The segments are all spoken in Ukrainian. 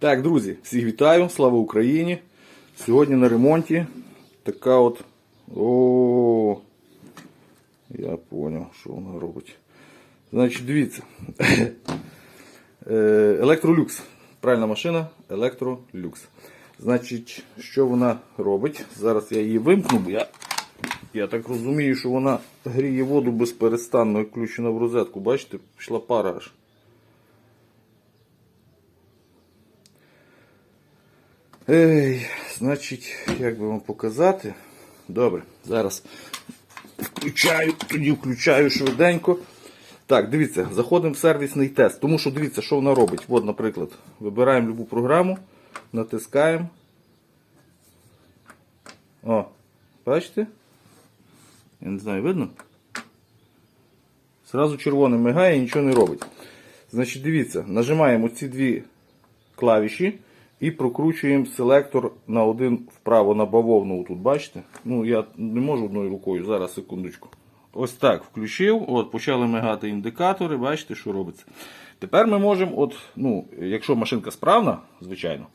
Так, друзі, всіх вітаю, слава Україні. Сьогодні на ремонті така от. О, я поняв, що вона робить. Значить, дивіться. Е, Електролюкс. Правильна машина, електролюкс. Значить, що вона робить? Зараз я її вимкну, бо я, я так розумію, що вона гріє воду безперестанно, включена в розетку. Бачите, пішла пара аж. Ей, значить, як би вам показати? Добре, зараз включаю, тоді включаю швиденько. Так, дивіться, заходимо в сервісний тест. Тому що дивіться, що вона робить. От, наприклад, вибираємо любу програму, натискаємо. О, бачите? Я не знаю, видно? Зразу червоним мигає і нічого не робить. Значить, дивіться, нажимаємо ці дві клавіші і прокручуємо селектор на один вправо на бавовну. Тут бачите? Ну, я не можу одною рукою, зараз секундочку. Ось так включив, от почали мигати індикатори, бачите, що робиться. Тепер ми можемо, от, ну, якщо машинка справна, звичайно,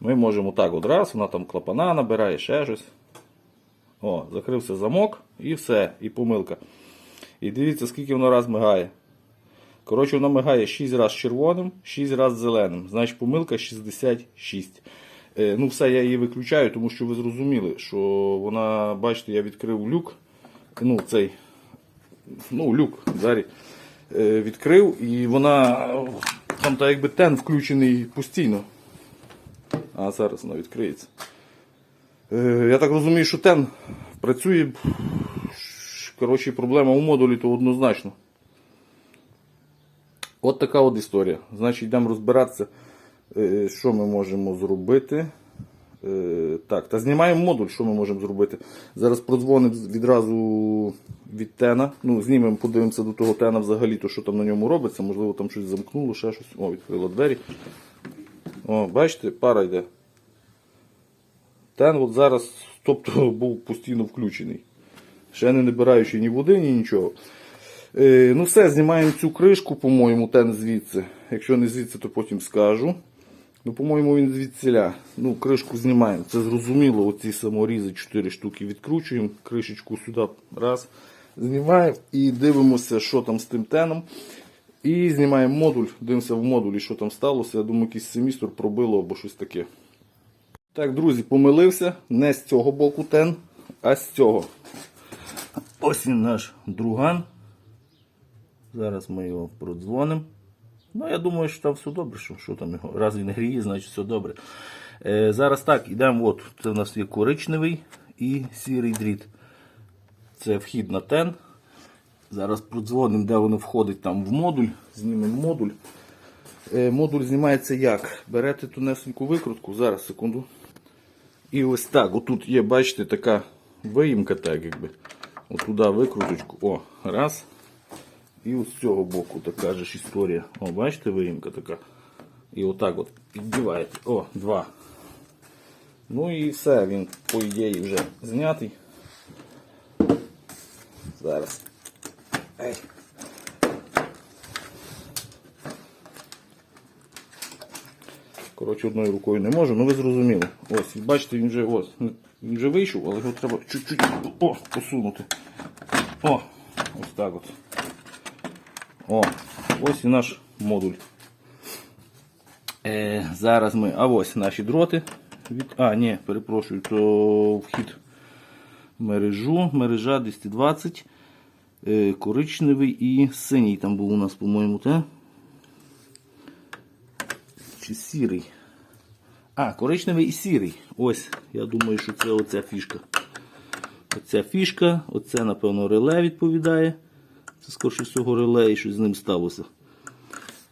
ми можемо так от вона там клапана набирає, ще щось. О, закрився замок і все, і помилка. І дивіться, скільки воно раз мигає. Коротше, вона мигає 6 разів червоним, 6 разів зеленим. Значить, помилка 66. Е, ну, все, я її виключаю, тому що ви зрозуміли, що вона, бачите, я відкрив люк. Ну, цей, ну, люк двері е, відкрив, і вона там так якби тен включений постійно. А зараз вона відкриється. Е, я так розумію, що тен працює. Коротше, проблема у модулі то однозначно. От така от історія. Значить, йдемо розбиратися, е, що ми можемо зробити. Е, Так, та знімаємо модуль, що ми можемо зробити. Зараз продзвонимо відразу від тена. Ну, знімемо, подивимося до того тена взагалі, то що там на ньому робиться. Можливо, там щось замкнуло, ще щось. О, відкрила двері. О, бачите, пара йде. Тен от зараз, тобто, був постійно включений. Ще не набираючи ні води, ні нічого. Е, ну все, знімаємо цю кришку, по-моєму, тен звідси. Якщо не звідси, то потім скажу. Ну, по-моєму, він звідсіля. Ну, кришку знімаємо. Це зрозуміло, оці саморізи 4 штуки відкручуємо, кришечку сюди раз. Знімаємо і дивимося, що там з тим теном. І знімаємо модуль, дивимося в модулі, що там сталося. Я думаю, якийсь семістр пробило або щось таке. Так, друзі, помилився. Не з цього боку тен, а з цього. Ось він наш друган. Зараз ми його продзвонимо. Ну, я думаю, що там все добре, що, що там його. Раз він гріє, значить все добре. Е, зараз так, йдемо. От, це в нас є коричневий і сірий дріт. Це вхід на тен. Зараз продзвонимо, де воно входить там в модуль. Знімемо модуль. Е, модуль знімається як? Берете тунесеньку викрутку, зараз секунду. І ось так. Отут є, бачите, така виїмка, так якби. От туди викруточку. О, раз. І ось з цього боку така ж історія. О, бачите, виїмка така. І отак от піддіваєте. О, два. Ну і все, він, по ідеї, вже знятий. Зараз. Ей. Коротше, одною рукою не можу, ну ви зрозуміли. Ось, бачите, він вже ось, він вже вийшов, але його треба чуть-чуть посунути. О, ось так от. О, ось і наш модуль. Е, зараз ми. А ось наші дроти. Від, а, ні, перепрошую, то вхід в мережу, мережа 220, е, коричневий і синій там був у нас, по-моєму, те? Чи сірий? А, коричневий і сірий. Ось, я думаю, що це оця фішка. Оця фішка, оце, напевно, реле відповідає. Це скорше всього реле і щось з ним сталося.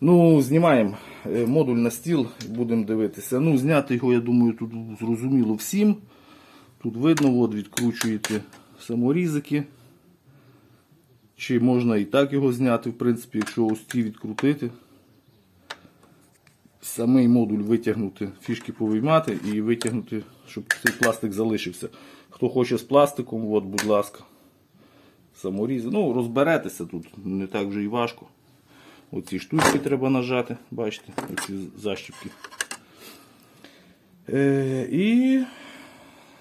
Ну, знімаємо е, модуль на стіл будемо дивитися. Ну, зняти його, я думаю, тут зрозуміло всім. Тут видно, от, відкручуєте саморізики. Чи можна і так його зняти, в принципі, якщо ось ці відкрутити. Самий модуль витягнути, фішки повиймати і витягнути, щоб цей пластик залишився. Хто хоче з пластиком, от, будь ласка саморізи. Ну, розберетеся тут, не так вже і важко. Оці штучки треба нажати, бачите, оці защіпки. Е, і.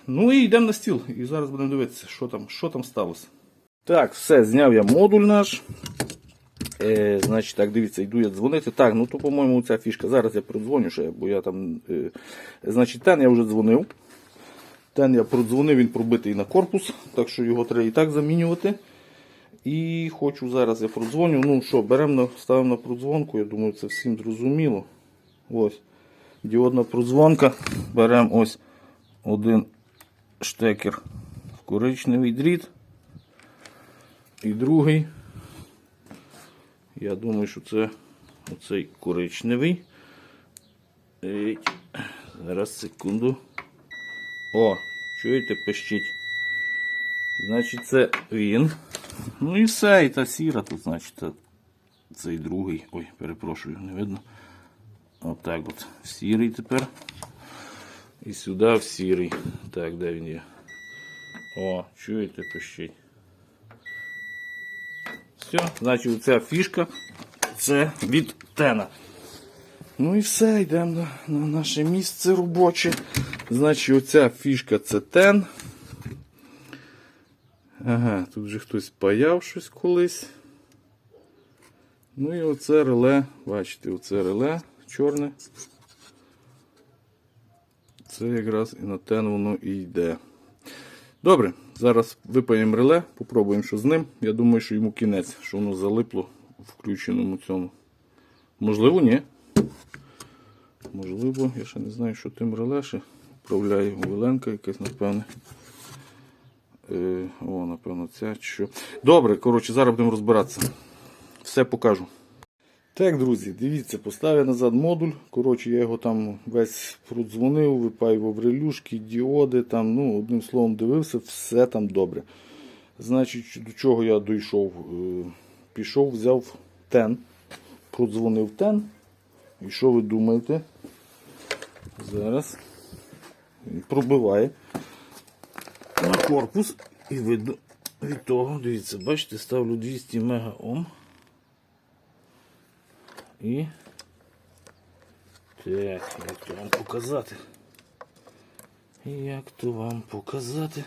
Ну і йдемо на стіл. І зараз будемо дивитися, що там, що там сталося. Так, все, зняв я модуль наш. Е, значить, так, дивіться, йду я дзвонити. Так, ну то, по-моєму, ця фішка. Зараз я продзвоню ще, бо я там. Е, значить, тен я вже дзвонив. Тен я продзвонив, він пробитий на корпус, так що його треба і так замінювати. І хочу зараз я продзвоню. Ну що, беремо ставимо на продзвонку, я думаю, це всім зрозуміло. Ось. Діодна продзвонка. Беремо ось один штекер в коричневий дріт. І другий. Я думаю, що це оцей коричневий. Зараз секунду. О, чуєте, пищить. Значить, це він. Ну і все, і та сіра тут, значить, цей другий. Ой, перепрошую, не видно. Отак от. В сірий тепер. І сюди в сірий. Так, де він є? О, чуєте, пищить. Все, значить, ця фішка це від тена. Ну і все, йдемо на, на наше місце робоче. Значить, оця фішка це тен. Ага, тут вже хтось паяв щось колись. Ну і оце реле, бачите, оце реле чорне. Це якраз і на тен воно і йде. Добре, зараз випаємо реле, попробуємо, що з ним. Я думаю, що йому кінець, що воно залипло в включеному цьому. Можливо, ні. Можливо, я ще не знаю, що тим реле ще управляє Оленка якась, напевне. Е, о, напевно, ця що. Добре, коротше, зараз будемо розбиратися. Все покажу. Так, друзі, дивіться, поставив назад модуль. Коротше, я його там весь продзвонив, випаював релюшки, діоди, там, ну, одним словом, дивився, все там добре. Значить, до чого я дійшов? Е, Пішов, взяв тен, продзвонив тен. І що ви думаєте? Зараз пробиває на корпус і видно від того, дивіться, бачите, ставлю 200 мегаом. І так, як то вам показати? Як то вам показати?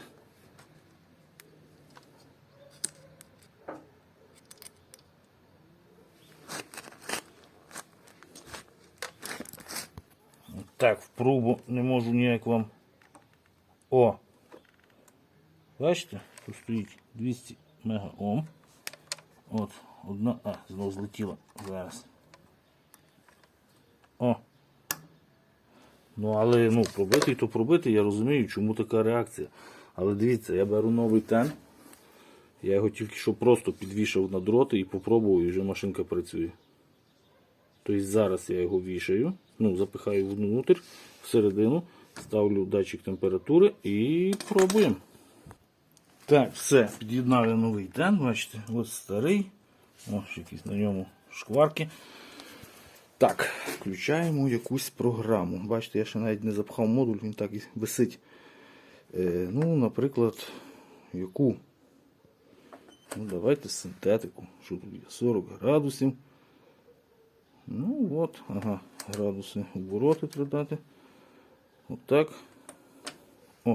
Так, в пробу не можу ніяк вам. О! Бачите, тут стоїть 200 мегаом. От, одна. А, знову злетіла зараз. О. Ну, але ну, пробитий, то пробитий, я розумію, чому така реакція. Але дивіться, я беру новий тен. Я його тільки що просто підвішав на дроти і попробував, і вже машинка працює. Тобто зараз я його вішаю, ну, запихаю внутрь, всередину, ставлю датчик температури і пробуємо. Так, все, під'єднав новий тен, бачите, ось старий. Ось якісь на ньому шкварки. Так, включаємо якусь програму. Бачите, я ще навіть не запхав модуль, він так і висить. Е, ну, наприклад, яку? Ну, давайте синтетику. Що тут є? 40 градусів. Ну от, ага, градуси обороти треба дати. Отак. О.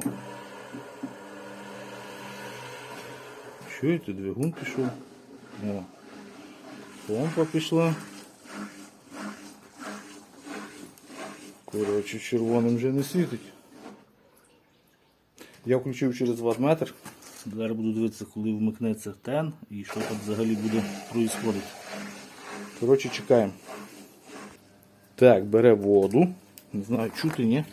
Чуєте, двигун пішов. О. Помпа пішла. Коротше, червоним вже не світить. Я включив через ватметр. Зараз буду дивитися, коли вмикнеться тен і що там взагалі буде проїсходити. Коротше, чекаємо. Так, бере воду. Не знаю, чути, ні?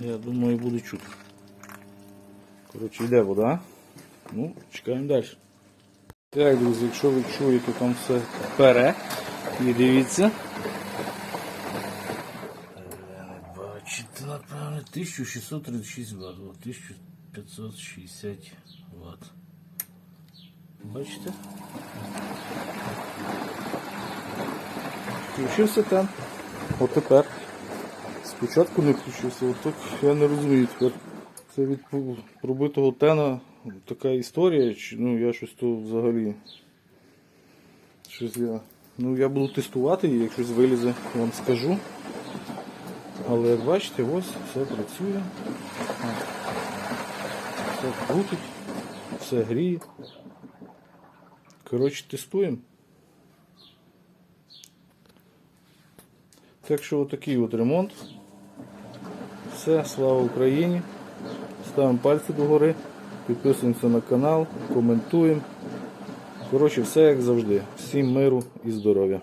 Я думаю, буде чути. Коротше, йде вода. Ну, чекаємо далі. Так, друзі, якщо ви чуєте, там все пере. І дивіться. Бачите, напевно, 1636 Вт. 1560 Вт. Бачите? Включився там. От тепер. Спочатку не включився, от так я не розумію тепер. Це від пробитого тена така історія, чи ну я щось то взагалі. Щось я Ну, я буду тестувати і як щось вилізе, вам скажу. Але як бачите, ось все працює. Все крутить, все гріє. Коротше, тестуємо. Так що отакий от ремонт. Все, слава Україні. Ставимо пальці догори, підписуємося на канал, коментуємо. Коротше, все як завжди. Всім миру і здоров'я.